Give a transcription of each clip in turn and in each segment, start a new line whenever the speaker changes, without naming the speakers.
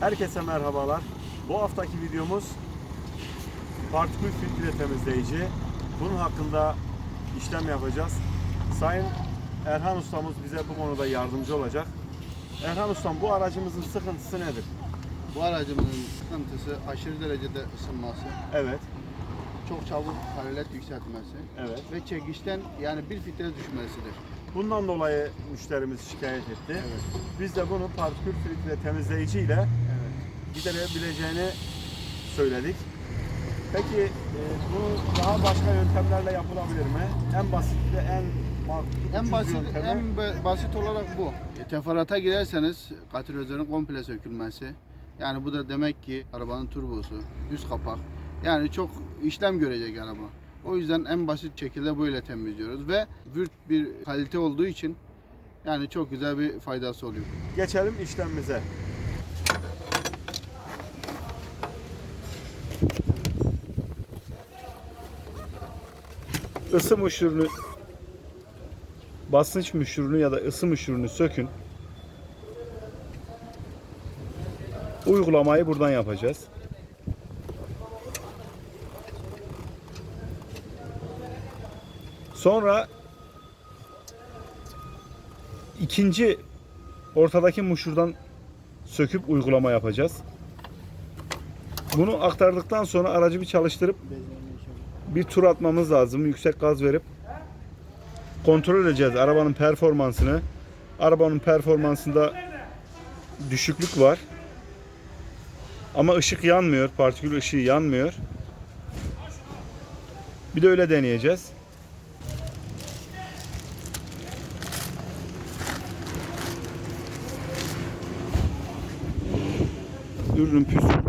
Herkese merhabalar. Bu haftaki videomuz partikül filtre temizleyici. Bunun hakkında işlem yapacağız. Sayın Erhan ustamız bize bu konuda yardımcı olacak. Erhan ustam bu aracımızın sıkıntısı nedir?
Bu aracımızın sıkıntısı aşırı derecede ısınması,
Evet,
çok çabuk hararet yükseltmesi
evet.
ve çekişten yani bir fitre düşmesidir.
Bundan dolayı müşterimiz şikayet etti.
Evet.
Biz de bunu partikül filtre temizleyici ile. Giderebileceğini söyledik. Peki e, bu daha başka yöntemlerle yapılabilir mi? En basit ve en
En basit
yöntemi-
en ba- basit olarak bu. Teferruata girerseniz katalizörün komple sökülmesi. Yani bu da demek ki arabanın turbosu, üst kapak. Yani çok işlem görecek araba. O yüzden en basit şekilde böyle temizliyoruz ve vürt bir kalite olduğu için yani çok güzel bir faydası oluyor.
Geçelim işlemimize. Isı müşürünü basınç müşürünü ya da ısı müşürünü sökün. Uygulamayı buradan yapacağız. Sonra ikinci ortadaki muşurdan söküp uygulama yapacağız. Bunu aktardıktan sonra aracı bir çalıştırıp bir tur atmamız lazım. Yüksek gaz verip kontrol edeceğiz arabanın performansını. Arabanın performansında düşüklük var. Ama ışık yanmıyor. Partikül ışığı yanmıyor. Bir de öyle deneyeceğiz. ürünün püskürtme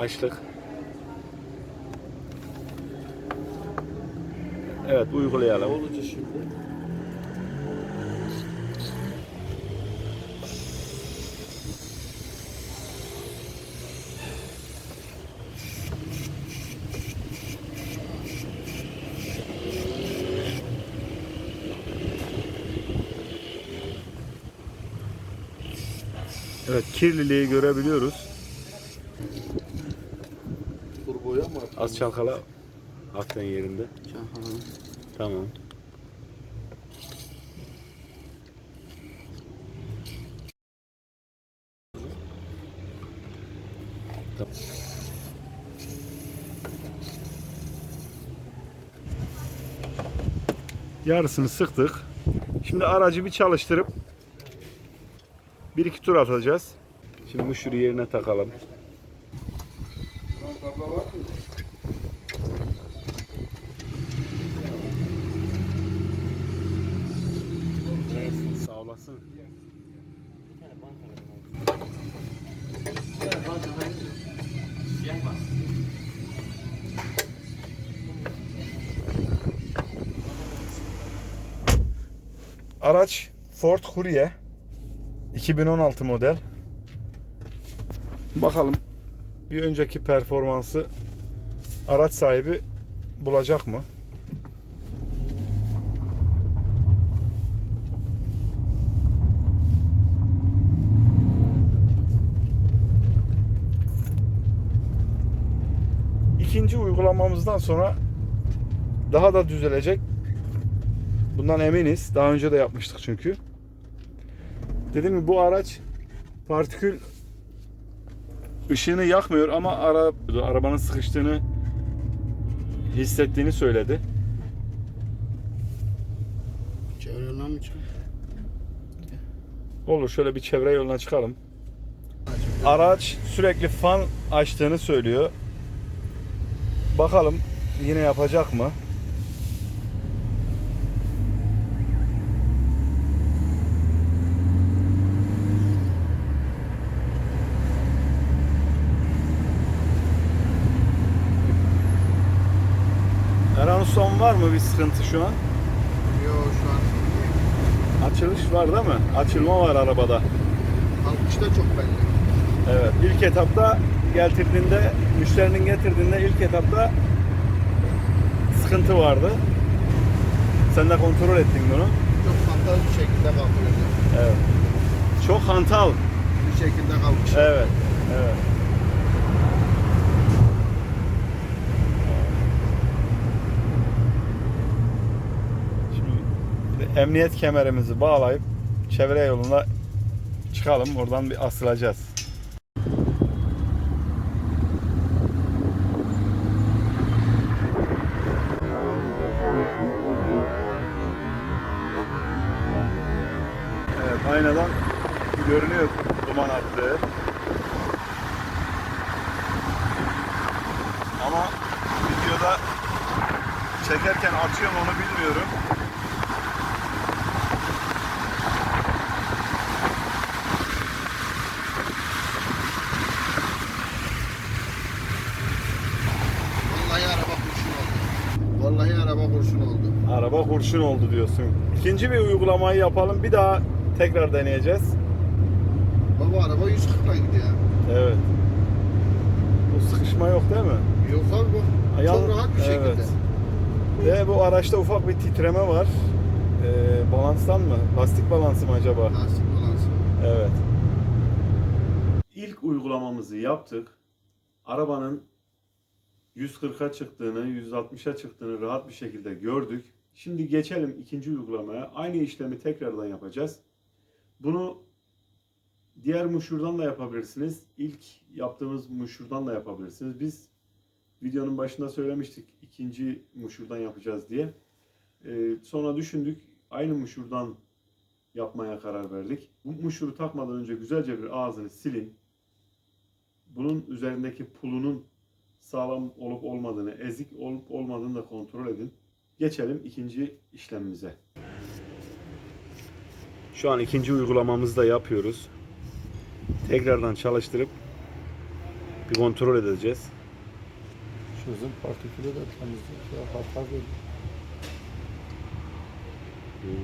Açtık. Evet uygulayalım.
olacak şimdi?
Evet kirliliği görebiliyoruz.
Turboya mı?
Az çalkala. Hafiften yerinde.
Çalkalanın.
Tamam. Yarısını sıktık. Şimdi aracı bir çalıştırıp bir iki tur atacağız. Şimdi şurayı yerine takalım. Araç Ford Courier 2016 model. Bakalım bir önceki performansı araç sahibi bulacak mı? İkinci uygulamamızdan sonra daha da düzelecek. Bundan eminiz. Daha önce de yapmıştık çünkü. Dedim mi bu araç partikül ışığını yakmıyor ama ara, arabanın sıkıştığını hissettiğini söyledi.
Çevreden mi çıkıyor?
Olur şöyle bir çevre yoluna çıkalım. Araç sürekli fan açtığını söylüyor. Bakalım yine yapacak mı? Mı bir sıkıntı şu an?
Yok şu an
Açılış var değil mi? Açılma var arabada.
kalkışta çok belli.
Evet. İlk etapta getirdiğinde, müşterinin getirdiğinde ilk etapta sıkıntı vardı. Sen de kontrol ettin bunu.
Çok fantazi bir şekilde kalkıyordu.
Evet. Çok hantal.
Bir şekilde kalkış.
Evet. Evet. Şimdi emniyet kemerimizi bağlayıp çevre yoluna çıkalım. Oradan bir asılacağız. Evet, aynadan görünüyor duman attığı. Ama videoda çekerken atıyorum onu bilmiyorum.
Vallahi araba kurşun oldu. Vallahi araba kurşun oldu.
Araba kurşun oldu diyorsun. İkinci bir uygulamayı yapalım. Bir daha tekrar deneyeceğiz.
Baba araba 140 ile gidiyor.
Evet. Bu sıkışma yok değil mi?
Yok abi bak.
Ayağın-
Çok rahat bir şekilde.
Evet. Ve bu araçta ufak bir titreme var. Ee, balanstan mı? Lastik balansı mı acaba?
Lastik balansı.
Evet. İlk uygulamamızı yaptık. Arabanın 140'a çıktığını, 160'a çıktığını rahat bir şekilde gördük. Şimdi geçelim ikinci uygulamaya. Aynı işlemi tekrardan yapacağız. Bunu diğer muşurdan da yapabilirsiniz. İlk yaptığımız muşurdan da yapabilirsiniz. Biz videonun başında söylemiştik ikinci muşurdan yapacağız diye. Ee, sonra düşündük aynı muşurdan yapmaya karar verdik. Bu muşuru takmadan önce güzelce bir ağzını silin. Bunun üzerindeki pulunun sağlam olup olmadığını, ezik olup olmadığını da kontrol edin. Geçelim ikinci işlemimize. Şu an ikinci uygulamamızı da yapıyoruz. Tekrardan çalıştırıp bir kontrol edeceğiz.
Sözün partikülü de temizlik ya hata.
Şimdi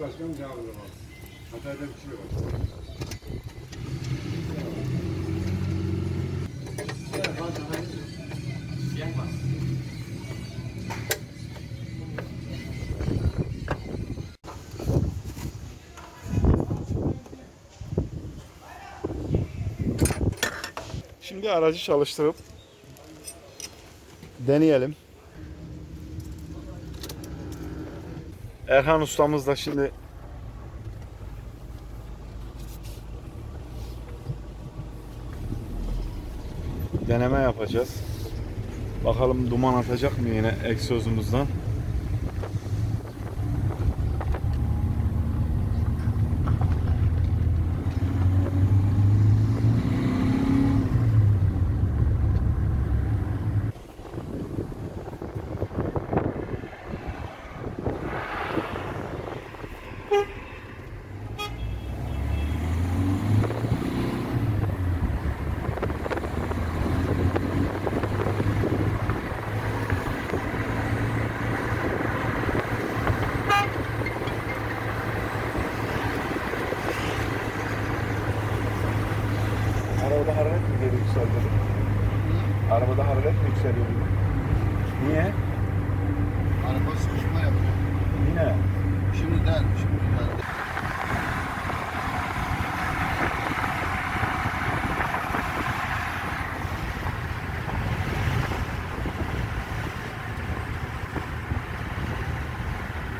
başkanım cevap alamaz. Hatay'da bir şey yok.
Şimdi aracı çalıştırıp deneyelim. Erhan ustamız da şimdi deneme yapacağız. Bakalım duman atacak mı yine egzozumuzdan. Arabada hararet mi geri yükseldi? Arabada hararet mi yükseliyor? Niye?
Araba sıkışma yapıyor.
Yine.
Şimdi değil, şimdi değil.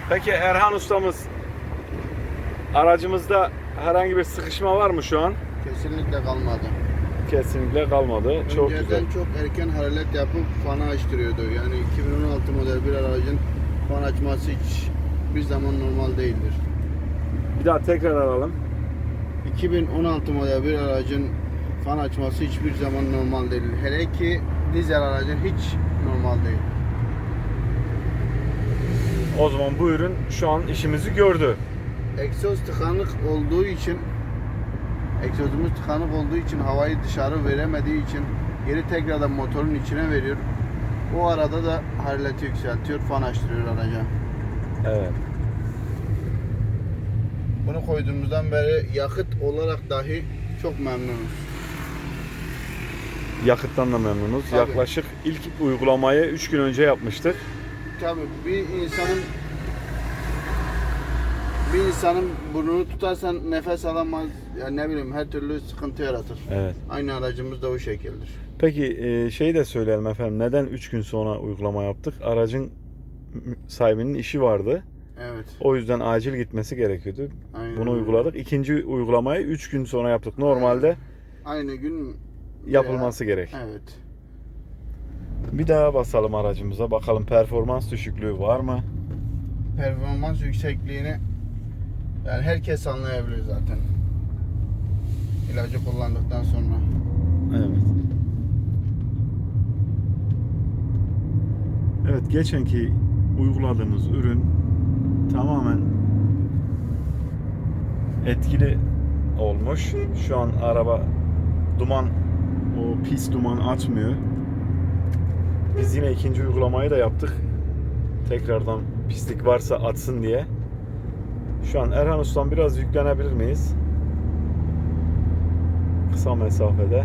Peki Erhan ustamız aracımızda herhangi bir sıkışma var mı şu an?
Kesinlikle kalmadı.
Kesinlikle kalmadı. Çok
Önceden
güzel.
çok erken hararet yapıp fanı açtırıyordu. Yani 2016 model bir aracın fan açması hiç bir zaman normal değildir.
Bir daha tekrar alalım.
2016 model bir aracın fan açması hiçbir zaman normal değil. Hele ki dizel aracın hiç normal değil.
O zaman bu ürün şu an işimizi gördü.
Egzoz tıkanık olduğu için egzozumuz tıkanık olduğu için havayı dışarı veremediği için geri tekrardan motorun içine veriyor. O arada da harareti yükseltiyor, fan açtırıyor araca.
Evet.
Bunu koyduğumuzdan beri yakıt olarak dahi çok memnunuz.
Yakıttan da memnunuz.
Tabii.
Yaklaşık ilk uygulamayı 3 gün önce yapmıştık.
Tabii bir insanın bir insanın burnunu tutarsan nefes alamaz. Yani ne bileyim her türlü sıkıntı yaratır.
Evet.
Aynı aracımız da o şekildir.
Peki e, şeyi de söyleyelim efendim. Neden 3 gün sonra uygulama yaptık? Aracın sahibinin işi vardı.
Evet.
O yüzden acil gitmesi gerekiyordu.
Aynen
Bunu uyguladık. İkinci uygulamayı 3 gün sonra yaptık. Normalde
Aynı gün
yapılması gerek.
Evet.
Bir daha basalım aracımıza. Bakalım performans düşüklüğü var mı?
Performans yüksekliğini yani herkes anlayabilir zaten. İlacı kullandıktan sonra.
Evet. Evet geçenki uyguladığımız ürün tamamen etkili olmuş. Şu an araba duman o pis duman atmıyor. Biz yine ikinci uygulamayı da yaptık. Tekrardan pislik varsa atsın diye. Şu an Erhan Usta'm biraz yüklenebilir miyiz? Kısa mesafede.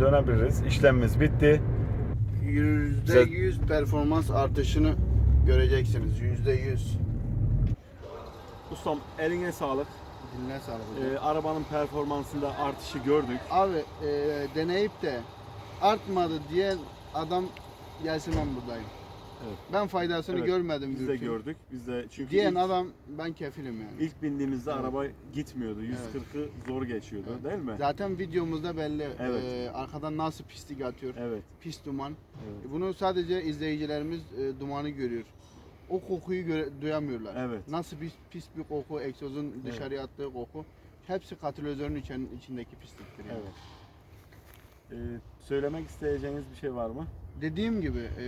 Dönebiliriz. İşlemimiz bitti.
Yüzde yüz performans artışını göreceksiniz. Yüzde yüz.
Ustam eline sağlık.
Dinle sağlık hocam.
Ee, arabanın performansında artışı gördük.
Abi e, deneyip de artmadı diyen adam gelsin ben buradayım.
Evet.
Ben faydasını
Evet,
görmedim
Biz de
Gürk'ün.
gördük. Biz de çünkü
Diyen
ilk,
adam ben kefilim yani.
ilk bindiğimizde
Evet.
araba gitmiyordu. 140'ı zor geçiyordu,
Evet.
değil mi?
Zaten videomuzda belli.
Evet.
E, arkadan nasıl pislik atıyor.
Evet.
Pis duman.
Evet.
Bunu sadece izleyicilerimiz e, dumanı görüyor. O kokuyu göre, duyamıyorlar.
Evet.
Nasıl bir pis bir koku, egzozun dışarıya attığı koku. Hepsi katalizörün için, içindeki pisliktir. Yani.
Evet. Ee, söylemek isteyeceğiniz bir şey var mı?
Dediğim gibi e,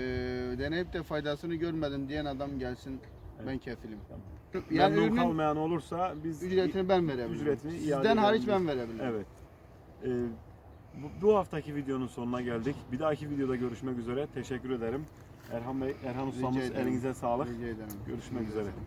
deneyip de faydasını görmedim diyen adam gelsin ben
Evet.
kefilim.
Tamam.
Yani
Memnun
ürünün
kalmayan olursa biz
ücretini ben verebilirim.
ücretini iade
Sizden hariç
edebiliriz.
ben verebilirim.
Evet. Ee, bu, bu haftaki videonun sonuna geldik. Bir dahaki videoda görüşmek üzere. Teşekkür ederim. Erhan Bey, Erhan
Rica
ustamız
ederim.
elinize sağlık.
Rica ederim.
Görüşmek
Rica
üzere.
ederim.